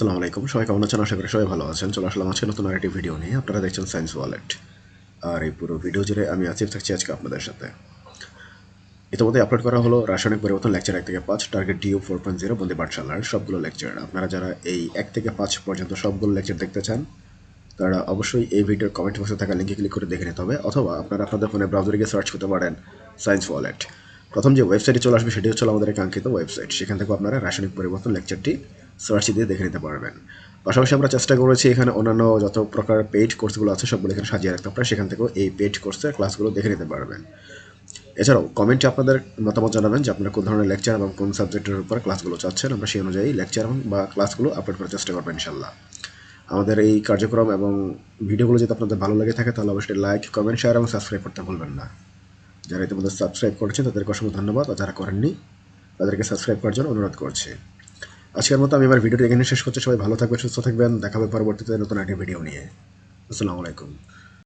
আসসালামু আলাইকুম। সবাই কেমন আছেন? আশা করি সবাই ভালো আছেন। চলে আসলাম আজকে নতুন আরেকটি ভিডিও নিয়ে। আপনারা দেখছেন সায়েন্স ওয়ালেট আর এই পুরো ভিডিও জুড়ে আমি আসিফ থাকছি আজকে আপনাদের সাথে। ইতিমধ্যে আপলোড করা হলো রাসায়নিক পরিবর্তন লেকচার এক থেকে পাঁচ target due four point zero বন্দে পাঠশালার সবগুলো লেকচার আপনারা যারা এই এক থেকে পাঁচ পর্যন্ত সবগুলো লেকচার দেখতে চান, তারা অবশ্যই এই ভিডিওর কমেন্ট বক্সে থাকা লিঙ্কে ক্লিক করে দেখে নিতে হবে। অথবা আপনারা আপনাদের ফোনে ব্রাউজারে গিয়ে সার্চ করতে পারেন সায়েন্স ওয়ালেট প্রথম যে ওয়েবসাইটে চলে আসবে, সেটি হচ্ছে আমাদের কাঙ্ক্ষিত ওয়েবসাইট সেখান থেকে আপনারা রাসায়নিক পরিবর্তন লেকচারটি সার্চ দিয়ে দেখে নিতে পারবেন। পাশাপাশি আমরা চেষ্টা করেছি এখানে অন্যান্য যত প্রকার পেইড কোর্সগুলো আছে, সবগুলো এখানে সাজিয়ে রাখতে। আপনারা সেখান থেকেও এই পেইড কোর্সের ক্লাসগুলো দেখে নিতে পারবেন। এছাড়াও কমেন্টে আপনাদের মতামত জানাবেন যে আপনারা কোন ধরনের লেকচার এবং কোন সাবজেক্টের উপর ক্লাসগুলো চাচ্ছেন। আমরা সেই অনুযায়ী লেকচার এবং বা ক্লাসগুলো আপলোড করার চেষ্টা করবেন ইনশাল্লাহ আমাদের এই কার্যক্রম এবং ভিডিওগুলো যদি আপনাদের ভালো লাগে থাকে, তাহলে অবশ্যই লাইক কমেন্ট শেয়ার এবং সাবস্ক্রাইব করতে ভুলবেন না। যারা ইতিমধ্যে সাবস্ক্রাইব করেছেন, তাদেরকে অসংখ্য ধন্যবাদ। আর যারা করেননি, তাদেরকে সাবস্ক্রাইব করার জন্য অনুরোধ করছি। আজকের মতো আমি আমার ভিডিওটি এখানে শেষ করছি। সবাই ভালো থাকবেন, সুস্থ থাকবেন। দেখাবে পরবর্তীতে নতুন একটি ভিডিও নিয়ে। আসসালামু আলাইকুম।